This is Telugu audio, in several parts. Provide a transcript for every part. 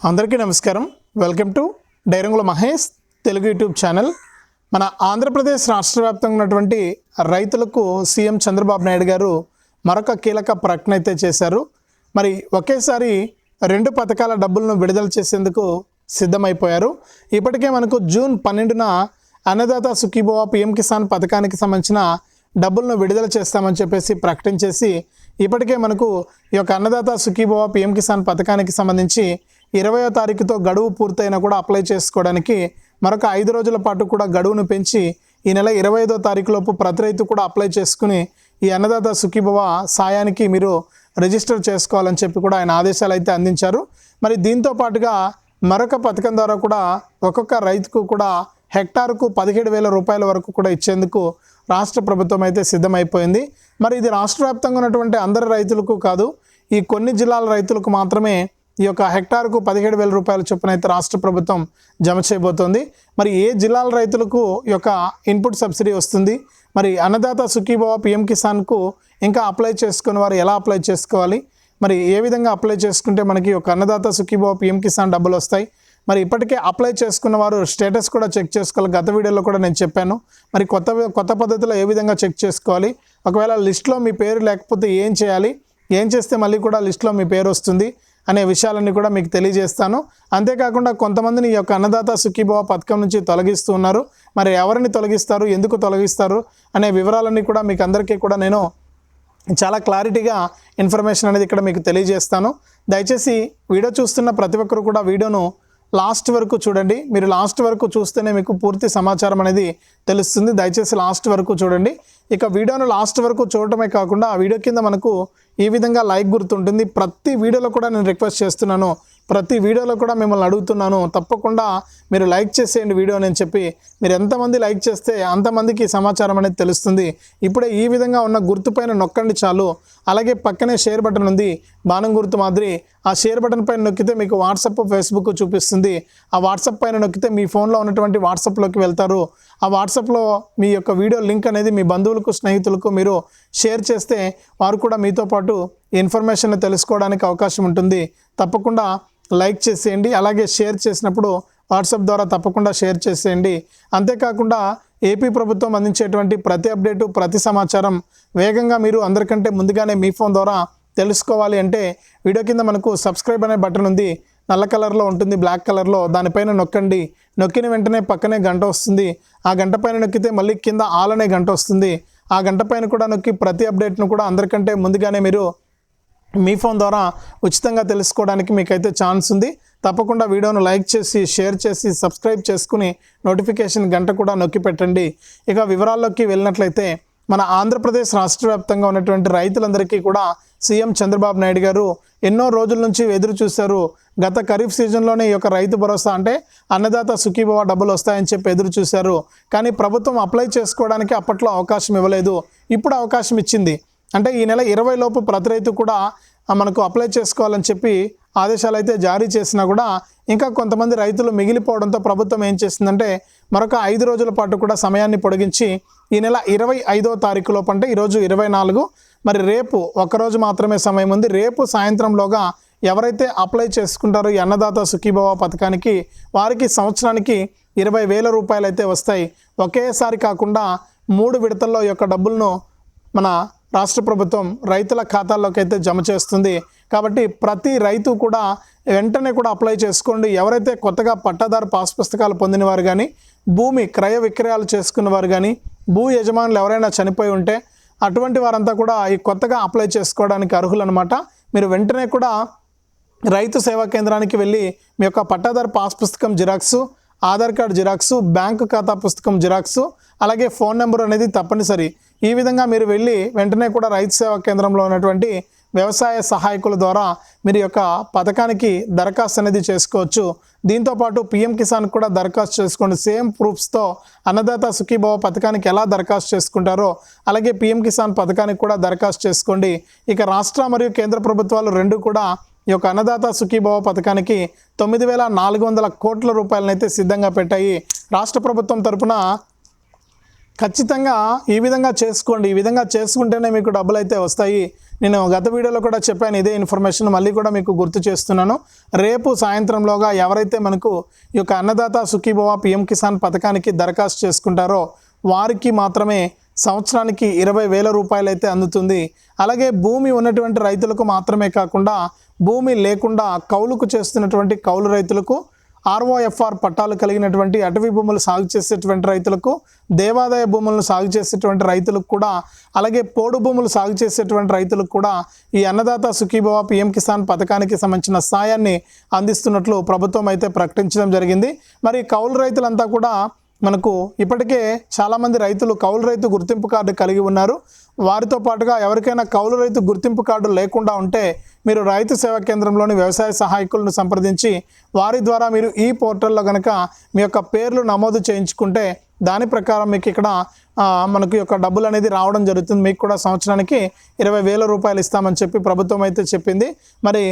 అందరికీ నమస్కారం. Welcome to Dairangula Mahesh Telugu YouTube channel. మన ఆంధ్రప్రదేశ్ రాష్ట్ర వ్యాప్తంగా ఉన్నటువంటి రైతులకు సీఎం చంద్రబాబు నాయుడు గారు మరొక కీలక ప్రకటన అయితే చేశారు. మరి ఒకేసారి రెండు పథకాల డబ్బులను విడుదల చేసేందుకు సిద్ధమైపోయారు. ఇప్పటికే మనకు జూన్ పన్నెండున అన్నదాత సుఖీభవ పిఎం కిసాన్ పథకానికి సంబంధించిన డబ్బులను విడుదల చేస్తామని చెప్పేసి ప్రకటించేసి ఇప్పటికే మనకు ఈ యొక్క అన్నదాత సుఖీభవ పిఎం కిసాన్ పథకానికి సంబంధించి ఇరవయో తారీఖుతో గడువు పూర్తయినా కూడా అప్లై చేసుకోవడానికి మరొక ఐదు రోజుల పాటు కూడా గడువును పెంచి ఈ నెల ఇరవై ఐదో తారీఖులోపు ప్రతి రైతు కూడా అప్లై చేసుకుని ఈ అన్నదాత సుఖీభవ సాయానికి మీరు రిజిస్టర్ చేసుకోవాలని చెప్పి కూడా ఆయన ఆదేశాలు అయితే అందించారు. మరి దీంతో పాటుగా మరొక పథకం ద్వారా కూడా ఒక్కొక్క రైతుకు కూడా హెక్టార్కు పదిహేడు వేల రూపాయల వరకు కూడా ఇచ్చేందుకు రాష్ట్ర ప్రభుత్వం అయితే సిద్ధమైపోయింది. మరి ఇది రాష్ట్ర వ్యాప్తంగా ఉన్నటువంటి అందరి రైతులకు కాదు ఈ కొన్ని జిల్లాల రైతులకు మాత్రమే ఈ యొక్క హెక్టార్కు పదిహేడు వేల రూపాయల చొప్పున అయితే రాష్ట్ర ప్రభుత్వం జమ చేయబోతోంది. మరి ఏ జిల్లాల రైతులకు యొక్క ఇన్పుట్ సబ్సిడీ వస్తుంది? మరి అన్నదాత సుఖీభవ పిఎం కిసాన్కు ఇంకా అప్లై చేసుకుని వారు ఎలా అప్లై చేసుకోవాలి? మరి ఏ విధంగా అప్లై చేసుకుంటే మనకి ఒక అన్నదాత సుఖీభవ పిఎం కిసాన్ డబ్బులు వస్తాయి? మరి ఇప్పటికే అప్లై చేసుకున్న వారు స్టేటస్ కూడా చెక్ చేసుకోవాలి. గత వీడియోలో కూడా నేను చెప్పాను. మరి కొత్త కొత్త పద్ధతిలో ఏ విధంగా చెక్ చేసుకోవాలి? ఒకవేళ లిస్ట్లో మీ పేరు లేకపోతే ఏం చేయాలి? ఏం చేస్తే మళ్ళీ కూడా లిస్ట్లో మీ పేరు వస్తుంది? అనే విషయాలన్నీ కూడా మీకు తెలియజేస్తాను. అంతేకాకుండా కొంతమందిని ఈ యొక్క అన్నదాత సుఖీభవ పథకం నుంచి తొలగిస్తూ ఉన్నారు. మరి ఎవరిని తొలగిస్తారు? ఎందుకు తొలగిస్తారు? అనే వివరాలన్నీ కూడా మీకు అందరికీ కూడా నేను చాలా క్లారిటీగా ఇన్ఫర్మేషన్ అనేది ఇక్కడ మీకు తెలియజేస్తాను. దయచేసి వీడియో చూస్తున్న ప్రతి ఒక్కరు కూడా వీడియోను లాస్ట్ వరకు చూడండి. మీరు లాస్ట్ వరకు చూస్తేనే మీకు పూర్తి సమాచారం అనేది తెలుస్తుంది. దయచేసి లాస్ట్ వరకు చూడండి. ఇక వీడియోను లాస్ట్ వరకు చూడటమే కాకుండా ఆ వీడియో కింద మనకు ఈ విధంగా లైక్ గుర్తుంటుంది. ప్రతి వీడియోలో కూడా నేను రిక్వెస్ట్ చేస్తున్నాను. ప్రతి వీడియోలో కూడా మిమ్మల్ని అడుగుతున్నాను. తప్పకుండా మీరు లైక్ చేసేయండి వీడియో అని చెప్పి. మీరు ఎంతమంది లైక్ చేస్తే అంతమందికి సమాచారం అనేది తెలుస్తుంది. ఇప్పుడే ఈ విధంగా ఉన్న గుర్తుపైన నొక్కండి చాలు. అలాగే పక్కనే షేర్ బటన్ ఉంది. బాణం గుర్తు మాదిరి. ఆ షేర్ బటన్ పైన నొక్కితే మీకు వాట్సప్ ఫేస్బుక్ చూపిస్తుంది. ఆ వాట్సాప్ పైన నొక్కితే మీ ఫోన్లో ఉన్నటువంటి వాట్సాప్లోకి వెళ్తారు. ఆ వాట్సాప్లో మీ యొక్క వీడియో లింక్ అనేది మీ బంధువులకు స్నేహితులకు మీరు షేర్ చేస్తే వారు కూడా మీతో పాటు ఇన్ఫర్మేషన్ తెలుసుకోవడానికి అవకాశం ఉంటుంది. తప్పకుండా లైక్ చేసేయండి అలాగే షేర్ చేసినప్పుడు వాట్సాప్ ద్వారా తప్పకుండా షేర్ చేసేయండి. అంతేకాకుండా ఏపీ ప్రభుత్వం అందించేటువంటి ప్రతి అప్డేటు ప్రతి సమాచారం వేగంగా మీరు అందరికంటే ముందుగానే మీ ఫోన్ ద్వారా తెలుసుకోవాలి అంటే వీడియో కింద మనకు సబ్స్క్రైబ్ అనే బటన్ ఉంది. నల్ల కలర్లో ఉంటుంది బ్లాక్ కలర్లో. దానిపైన నొక్కండి. నొక్కిన వెంటనే పక్కనే గంట వస్తుంది. ఆ గంట పైన నొక్కితే మళ్ళీ కింద ఆల్ అనే గంట వస్తుంది. ఆ గంట పైన కూడా నొక్కి ప్రతి అప్డేట్ను కూడా అందరికంటే ముందుగానే మీరు మీ ఫోన్ ద్వారా ఉచితంగా తెలుసుకోవడానికి మీకైతే ఛాన్స్ ఉంది. తప్పకుండా వీడియోను లైక్ చేసి షేర్ చేసి సబ్స్క్రైబ్ చేసుకుని నోటిఫికేషన్ గంట కూడా నొక్కి పెట్టండి. ఇక వివరాల్లోకి వెళ్ళినట్లయితే మన ఆంధ్రప్రదేశ్ రాష్ట్ర వ్యాప్తంగా ఉన్నటువంటి రైతులందరికీ కూడా సీఎం చంద్రబాబు నాయుడు గారు ఎన్నో రోజుల నుంచి ఎదురు చూశారు. గత ఖరీఫ్ సీజన్లోనే ఈ యొక్క రైతు భరోసా అంటే అన్నదాత సుఖీభవ డబ్బులు వస్తాయని చెప్పి ఎదురు చూశారు. కానీ ప్రభుత్వం అప్లై చేసుకోవడానికి అప్పట్లో అవకాశం ఇవ్వలేదు. ఇప్పుడు అవకాశం ఇచ్చింది. అంటే ఈ నెల ఇరవై లోపు ప్రతి రైతు కూడా మనకు అప్లై చేసుకోవాలని చెప్పి ఆదేశాలు అయితే జారీ చేసినా కూడా ఇంకా కొంతమంది రైతులు మిగిలిపోవడంతో ప్రభుత్వం ఏం చేసిందంటే మరొక ఐదు రోజుల పాటు కూడా సమయాన్ని పొడిగించి ఈ నెల ఇరవై ఐదో తారీఖు లోపు అంటే ఈరోజు ఇరవై నాలుగు మరి రేపు ఒక్కరోజు మాత్రమే సమయం ఉంది. రేపు సాయంత్రంలోగా ఎవరైతే అప్లై చేసుకుంటారో ఈ అన్నదాత సుఖీభవ పథకానికి వారికి సంవత్సరానికి ఇరవై వేల రూపాయలు అయితే వస్తాయి. ఒకేసారి కాకుండా మూడు విడతల్లో యొక్క డబ్బులను మన రాష్ట్ర ప్రభుత్వం రైతుల ఖాతాల్లోకి అయితే జమ చేస్తుంది. కాబట్టి ప్రతి రైతు కూడా వెంటనే కూడా అప్లై చేసుకోండి. ఎవరైతే కొత్తగా పట్టాదారు పాస్ పుస్తకాలు పొందిన వారు కానీ భూమి క్రయ విక్రయాలు చేసుకున్న వారు కానీ భూ యజమానులు ఎవరైనా చనిపోయి ఉంటే అటువంటి వారంతా కూడా ఈ కొత్తగా అప్లై చేసుకోవడానికి అర్హులనమాట మీరు వెంటనే కూడా రైతు సేవా కేంద్రానికి వెళ్ళి మీ యొక్క పట్టాదారు పాస్ పుస్తకం xerox Aadhaar card xerox bank ఖాతా పుస్తకం జిరాక్సు అలాగే ఫోన్ నెంబర్ అనేది తప్పనిసరి. ఈ విధంగా మీరు వెళ్ళి వెంటనే కూడా రైతు సేవా కేంద్రంలో ఉన్నటువంటి వ్యవసాయ సహాయకుల ద్వారా మీరు యొక్క పథకానికి దరఖాస్తు అనేది చేసుకోవచ్చు. దీంతోపాటు పిఎం కిసాన్ కూడా దరఖాస్తు చేసుకోండి. సేమ్ ప్రూఫ్స్తో అన్నదాత సుఖీభవ పథకానికి ఎలా దరఖాస్తు చేసుకుంటారో అలాగే పిఎం కిసాన్ పథకానికి కూడా దరఖాస్తు చేసుకోండి. ఇక రాష్ట్ర మరియు కేంద్ర ప్రభుత్వాలు రెండు కూడా ఈ యొక్క అన్నదాత సుఖీభవ పథకానికి తొమ్మిది వేల నాలుగు వందల కోట్ల రూపాయలనైతే సిద్ధంగా పెట్టాయి. రాష్ట్ర ప్రభుత్వం తరపున ఖచ్చితంగా ఈ విధంగా చేసుకోండి. ఈ విధంగా చేసుకుంటేనే మీకు డబ్బులు అయితే వస్తాయి. నేను గత వీడియోలో కూడా చెప్పాను ఇదే ఇన్ఫర్మేషన్ మళ్ళీ కూడా మీకు గుర్తు చేస్తున్నాను. రేపు సాయంత్రంలోగా ఎవరైతే మనకు ఈ యొక్క అన్నదాత సుఖీభవ పిఎం కిసాన్ పథకానికి దరఖాస్తు చేసుకుంటారో వారికి మాత్రమే సంవత్సరానికి ఇరవై వేల రూపాయలు అయితే అందుతుంది. అలాగే భూమి ఉన్నటువంటి రైతులకు మాత్రమే కాకుండా భూమి లేకుండా కౌలుకు చేస్తున్నటువంటి కౌలు రైతులకు ఆర్ఓఎఫ్ఆర్ పట్టాలు కలిగినటువంటి అటవీ భూములు సాగు చేసేటువంటి రైతులకు దేవాదాయ భూములను సాగు చేసేటువంటి రైతులకు కూడా అలాగే పోడు భూములు సాగు చేసేటువంటి రైతులకు కూడా ఈ అన్నదాత సుఖీభవ పిఎం కిసాన్ పథకానికి సంబంధించిన సాయాన్ని అందిస్తున్నట్లు ప్రభుత్వం అయితే ప్రకటించడం జరిగింది. మరి కౌలు రైతులంతా కూడా మనకు ఇప్పటికే చాలామంది రైతులు కౌలు రైతు గుర్తింపు కార్డు కలిగి ఉన్నారు. వారితో పాటుగా ఎవరికైనా కౌలు రైతు గుర్తింపు కార్డు లేకుండా ఉంటే మీరు రైతు సేవా కేంద్రంలోని వ్యవసాయ సహాయకులను సంప్రదించి వారి ద్వారా మీరు ఈ పోర్టల్లో కనుక మీ యొక్క పేర్లు నమోదు చేయించుకుంటే దాని ప్రకారం మీకు ఇక్కడ మనకు యొక్క డబ్బులు అనేది రావడం జరుగుతుంది. మీకు కూడా సంవత్సరానికి ఇరవై వేల రూపాయలు ఇస్తామని చెప్పి ప్రభుత్వం అయితే చెప్పింది. మరి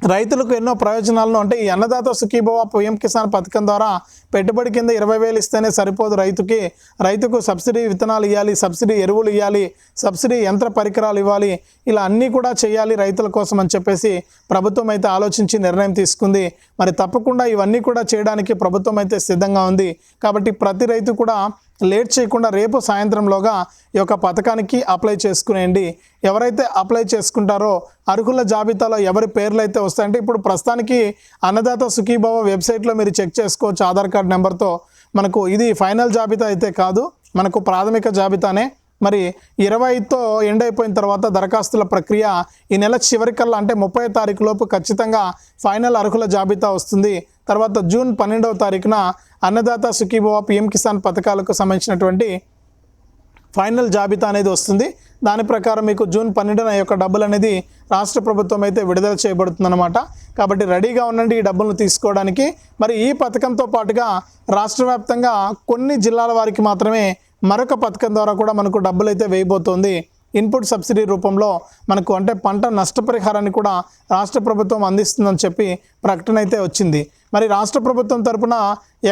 రైతులకు ఎన్నో ప్రయోజనాలను అంటే ఈ అన్నదాత సుఖీభవ పిఎం కిసాన్ పథకం ద్వారా పెట్టుబడి కింద ఇరవై వేలు ఇస్తేనే సరిపోదు రైతుకి. రైతుకు సబ్సిడీ విత్తనాలు ఇవ్వాలి సబ్సిడీ ఎరువులు ఇవ్వాలి సబ్సిడీ యంత్ర పరికరాలు ఇవ్వాలి ఇలా అన్నీ కూడా చేయాలి రైతుల కోసం అని చెప్పేసి ప్రభుత్వం అయితే ఆలోచించి నిర్ణయం తీసుకుంది. మరి తప్పకుండా ఇవన్నీ కూడా చేయడానికి ప్రభుత్వం అయితే సిద్ధంగా ఉంది. కాబట్టి ప్రతి రైతు కూడా లేట్ చేయకుండా రేపు సాయంత్రంలోగా ఈ యొక్క పథకానికి అప్లై చేసుకునేయండి. ఎవరైతే అప్లై చేసుకుంటారో అర్హుల జాబితాలో ఎవరి పేర్లు అయితే వస్తాయంటే ఇప్పుడు ప్రస్తుతానికి అన్నదాత సుఖీభవ వెబ్సైట్లో మీరు చెక్ చేసుకోవచ్చు ఆధార్ కార్డ్ నెంబర్తో. మనకు ఇది ఫైనల్ జాబితా అయితే కాదు మనకు ప్రాథమిక జాబితానే. మరి ఇరవైతో ఎండ్ అయిపోయిన తర్వాత దరఖాస్తుల ప్రక్రియ ఈ నెల చివరికల్లా అంటే ముప్పై తారీఖు లోపు ఖచ్చితంగా ఫైనల్ అర్హుల జాబితా వస్తుంది. తర్వాత జూన్ పన్నెండవ తారీఖున అన్నదాత సుఖీభవ పిఎం కిసాన్ పథకాలకు సంబంధించినటువంటి ఫైనల్ జాబితా అనేది వస్తుంది. దాని ప్రకారం మీకు జూన్ పన్నెండున యొక్క డబ్బులు అనేది రాష్ట్ర ప్రభుత్వం అయితే విడుదల చేయబడుతుందన్నమాట. కాబట్టి రెడీగా ఉండండి ఈ డబ్బులను తీసుకోవడానికి. మరి ఈ పథకంతో పాటుగా రాష్ట్ర వ్యాప్తంగా కొన్ని జిల్లాల వారికి మాత్రమే మరొక పథకం ద్వారా కూడా మనకు డబ్బులు అయితే వేయబోతోంది. ఇన్పుట్ సబ్సిడీ రూపంలో మనకు అంటే పంట నష్టపరిహారాన్ని కూడా రాష్ట్ర ప్రభుత్వం అందిస్తుందని చెప్పి ప్రకటన అయితే వచ్చింది. మరి రాష్ట్ర ప్రభుత్వం తరపున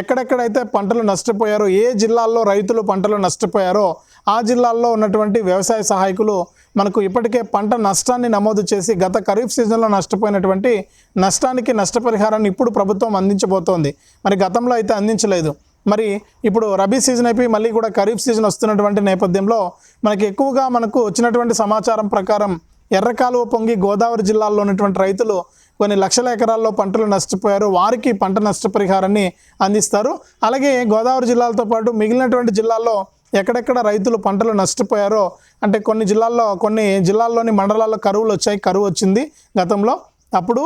ఎక్కడెక్కడైతే పంటలు నష్టపోయారో ఏ జిల్లాల్లో రైతులు పంటలు నష్టపోయారో ఆ జిల్లాల్లో ఉన్నటువంటి వ్యవసాయ సహాయకులు మనకు ఇప్పటికే పంట నష్టాన్ని నమోదు చేసి గత ఖరీఫ్ సీజన్లో నష్టపోయినటువంటి నష్టానికి నష్టపరిహారాన్ని ఇప్పుడు ప్రభుత్వం అందించబోతోంది. మరి గతంలో అయితే అందించలేదు. మరి ఇప్పుడు రబీ సీజన్ అయిపోయి మళ్ళీ కూడా ఖరీఫ్ సీజన్ వస్తున్నటువంటి నేపథ్యంలో మనకి ఎక్కువగా మనకు వచ్చినటువంటి సమాచారం ప్రకారం ఎర్రకాలువ పొంగి గోదావరి జిల్లాల్లో ఉన్నటువంటి రైతులు కొన్ని లక్షల ఎకరాల్లో పంటలు నష్టపోయారు. వారికి పంట నష్టపరిహారాన్ని అందిస్తారు. అలాగే గోదావరి జిల్లాలతో పాటు మిగిలినటువంటి జిల్లాల్లో ఎక్కడెక్కడ రైతులు పంటలు నష్టపోయారో అంటే కొన్ని జిల్లాల్లో కొన్ని జిల్లాల్లోని మండలాల్లో కరువులు వచ్చాయి కరువు వచ్చింది గతంలో. అప్పుడు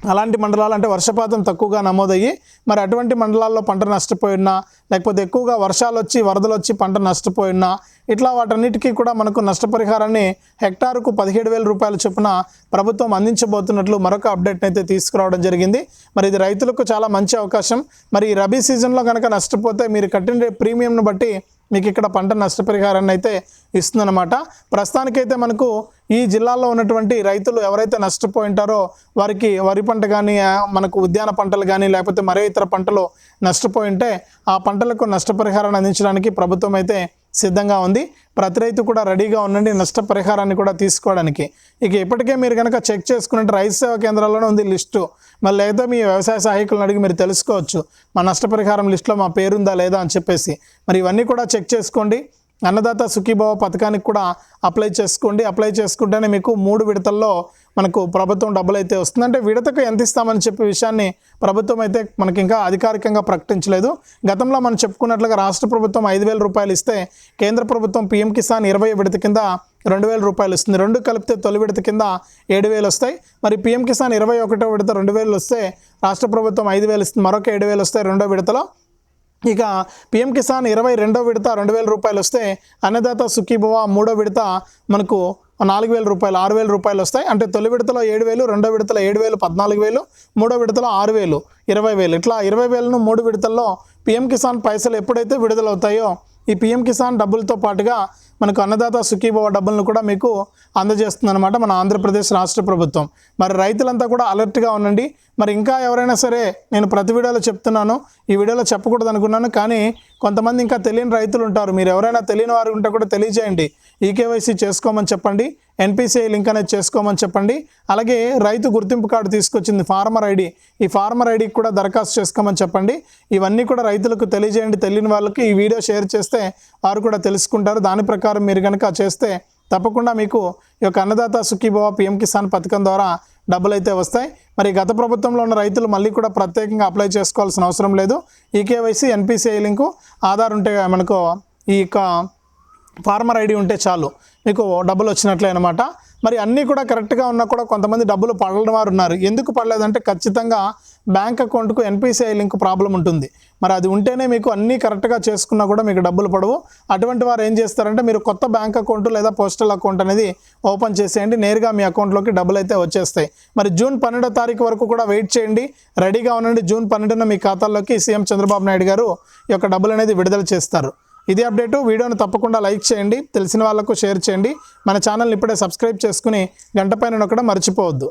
అలాంటి మండలాలు అంటే వర్షపాతం తక్కువగా నమోదయ్యి మరి అటువంటి మండలాల్లో పంట నష్టపోయినా లేకపోతే ఎక్కువగా వర్షాలు వచ్చి వరదలు వచ్చి పంట నష్టపోయినా ఇట్లా వాటన్నిటికీ కూడా మనకు నష్టపరిహారాన్ని హెక్టార్కు పదిహేడు వేల రూపాయల చొప్పున ప్రభుత్వం అందించబోతున్నట్లు మరొక అప్డేట్ అయితే తీసుకురావడం జరిగింది. మరి ఇది రైతులకు చాలా మంచి అవకాశం. మరి ఈ రబీ సీజన్లో కనుక నష్టపోతే మీరు కట్టిన ప్రీమియంను బట్టి మీకు ఇక్కడ పంట నష్టపరిహారాన్ని అయితే ఇస్తుందన్నమాట. ప్రస్తుతానికైతే మనకు ఈ జిల్లాలో ఉన్నటువంటి రైతులు ఎవరైతే నష్టపోయి ఉంటారో వారికి వరి పంట కానీ మనకు ఉద్యాన పంటలు కానీ లేకపోతే మరే ఇతర పంటలు నష్టపోయి ఉంటే ఆ పంటలకు నష్టపరిహారాన్ని అందించడానికి ప్రభుత్వం అయితే సిద్ధంగా ఉంది. ప్రతి రైతు కూడా రెడీగా ఉండండి నష్టపరిహారాన్ని కూడా తీసుకోవడానికి. ఇక ఇప్పటికే మీరు కనుక చెక్ చేసుకున్నట్టు రైతు సేవా కేంద్రాల్లోనే ఉంది లిస్టు. మళ్ళీ లేదా మీ వ్యవసాయ సహాయకులను అడిగి మీరు తెలుసుకోవచ్చు. మా నష్టపరిహారం లిస్టులో మా పేరుందా లేదా అని చెప్పేసి. మరి ఇవన్నీ కూడా చెక్ చేసుకోండి. అన్నదాత సుఖీభావ పథకానికి కూడా అప్లై చేసుకోండి. అప్లై చేసుకుంటేనే మీకు మూడు విడతల్లో మనకు ప్రభుత్వం డబ్బులు అయితే వస్తుంది. అంటే విడతకు ఎంత ఇస్తామని చెప్పే విషయాన్ని ప్రభుత్వం అయితే మనకి ఇంకా అధికారికంగా ప్రకటించలేదు. గతంలో మనం చెప్పుకున్నట్లుగా రాష్ట్ర ప్రభుత్వం ఐదు వేల రూపాయలు ఇస్తే కేంద్ర ప్రభుత్వం పీఎం కిసాన్ ఇరవై విడత కింద రెండు వేల రూపాయలు ఇస్తుంది. రెండు కలిపితే తొలి విడత కింద ఏడు వేలు వస్తాయి. మరి పీఎం కిసాన్ ఇరవై ఒకటో విడత రెండు వేలు వస్తే రాష్ట్ర ప్రభుత్వం ఐదు వేలు ఇస్తుంది. మరొక ఏడు వేలు వస్తాయి రెండో విడతలో. ఇక పిఎం కిసాన్ ఇరవై రెండో విడత రెండు వేల రూపాయలు వస్తే అన్నదాత సుఖీభవ మూడో విడత మనకు నాలుగు వేల రూపాయలు ఆరు వేల రూపాయలు వస్తాయి. అంటే తొలి విడతలో ఏడు వేలు రెండో విడతలో ఏడు వేలు పద్నాలుగు వేలు మూడో విడతలో ఆరు వేలు ఇరవై వేలు. ఇట్లా ఇరవై వేలను మూడు విడతల్లో పిఎం కిసాన్ పైసలు ఎప్పుడైతే విడుదలవుతాయో ఈ పిఎం కిసాన్ డబ్బులతో పాటుగా మనకు అన్నదాత సుఖీభవ డబ్బులను కూడా మీకు అందజేస్తుందన్నమాట మన ఆంధ్రప్రదేశ్ రాష్ట్ర ప్రభుత్వం. మరి రైతులంతా కూడా అలర్ట్గా ఉండండి. మరి ఇంకా ఎవరైనా సరే నేను ప్రతి వీడియోలో చెప్తున్నాను. ఈ వీడియోలో చెప్పకూడదు అనుకున్నాను కానీ కొంతమంది ఇంకా తెలియని రైతులు ఉంటారు. మీరు ఎవరైనా తెలియని వారు ఉంటే కూడా తెలియజేయండి. ఈకేవైసీ చేసుకోమని చెప్పండి. ఎన్పిసిఐ లింక్ అనేది చేసుకోమని చెప్పండి. అలాగే రైతు గుర్తింపు కార్డు తీసుకొచ్చింది ఫార్మర్ ఐడి. ఈ ఫార్మర్ ఐడికి కూడా దరఖాస్తు చేసుకోమని చెప్పండి. ఇవన్నీ కూడా రైతులకు తెలియజేయండి. తెలియని వాళ్ళకి ఈ వీడియో షేర్ చేస్తే వారు కూడా తెలుసుకుంటారు. దాని ప్రకారం మీరు కనుక చేస్తే తప్పకుండా మీకు ఈ యొక్క అన్నదాత సుఖీభవ పిఎం కిసాన్ పథకం ద్వారా డబ్బులు అయితే వస్తాయి. మరి గత ప్రభుత్వంలో ఉన్న రైతులు మళ్ళీ కూడా ప్రత్యేకంగా అప్లై చేసుకోవాల్సిన అవసరం లేదు. ఈకేవైసీ ఎన్పిసిఐ లింకు ఆధార్ ఉంటే మనకు ఈ యొక్క ఫార్మర్ ఐడి ఉంటే చాలు. మీకు డబ్బులు వచ్చినట్లే అనమాట మరి అన్నీ కూడా కరెక్ట్గా ఉన్నా కూడా కొంతమంది డబ్బులు పడని వారు ఉన్నారు. ఎందుకు పడలేదంటే ఖచ్చితంగా బ్యాంక్ అకౌంట్కు ఎన్పిసిఐ లింక్ ప్రాబ్లం ఉంటుంది. మరి అది ఉంటేనే మీకు అన్నీ కరెక్ట్గా చేసుకున్నా కూడా మీకు డబ్బులు పడవు. అటువంటి వారు ఏం చేస్తారంటే మీరు కొత్త బ్యాంక్ అకౌంట్ లేదా పోస్టల్ అకౌంట్ అనేది ఓపెన్ చేసేయండి. నేరుగా మీ అకౌంట్లోకి డబ్బులు అయితే వచ్చేస్తాయి. మరి జూన్ పన్నెండో తారీఖు వరకు కూడా వెయిట్ చేయండి. రెడీగా ఉండండి. జూన్ పన్నెండున మీ ఖాతాల్లోకి సీఎం చంద్రబాబు నాయుడు గారు ఈ యొక్క డబ్బులు అనేది విడుదల చేస్తారు. ఇది అప్డేటు. వీడియోను తప్పకుండా లైక్ చేయండి తెలిసిన వాళ్ళకు షేర్ చేయండి. మన ఛానల్ని ఇప్పుడే సబ్స్క్రైబ్ చేసుకుని గంట పైన నొక్కడం మర్చిపోవద్దు.